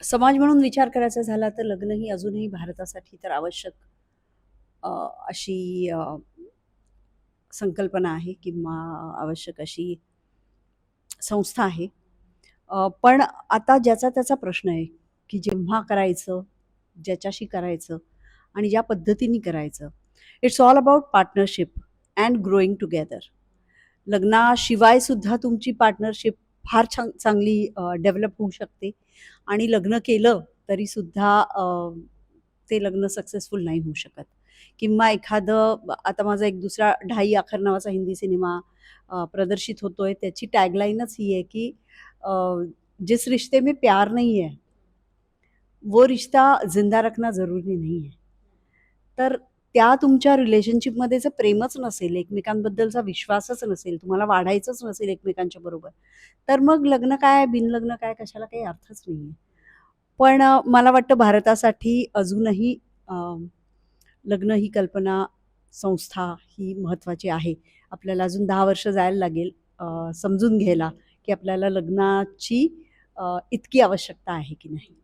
समाज म्हणून विचार करायचा झाला तर लग्न ही अजूनही भारतासाठी तर आवश्यक अशी संकल्पना आहे किंवा आवश्यक अशी संस्था आहे. पण आता ज्याचा त्याचा प्रश्न आहे की जेव्हा करायचं ज्याच्याशी करायचं आणि ज्या पद्धतीने करायचं it's all about partnership and growing together लग्नाशिवाय सुद्धा तुमची पार्टनरशिप फार छान चांगली डेव्हलप होऊ शकते. आणि लग्न केलं तरीसुद्धा ते लग्न सक्सेसफुल नाही होऊ शकत. किंवा एखादं आता माझा एक दुसरा ढाई आखर नावाचा हिंदी सिनेमा प्रदर्शित होतोय. त्याची टॅगलाईनच ही आहे की जिस रिश्ते में प्यार नहीं है वो रिश्ता जिंदा रखना जरुरी नहीं है तर त्या तुमच्या रिलेशनशिपमध्ये जर प्रेमच नसेल एकमेकांबद्दलचा विश्वासच नसेल तुम्हाला वाढायचंच नसेल एकमेकांच्या बरोबर तर मग लग्न काय बिनलग्न काय? कशाला काही अर्थच नाही आहे पण मला वाटतं भारतासाठी अजूनही लग्न ही कल्पना संस्था ही महत्त्वाची आहे. आपल्याला अजून दहा वर्ष जायला लागेल समजून घ्यायला की आपल्याला लग्नाची इतकी आवश्यकता आहे की नाही.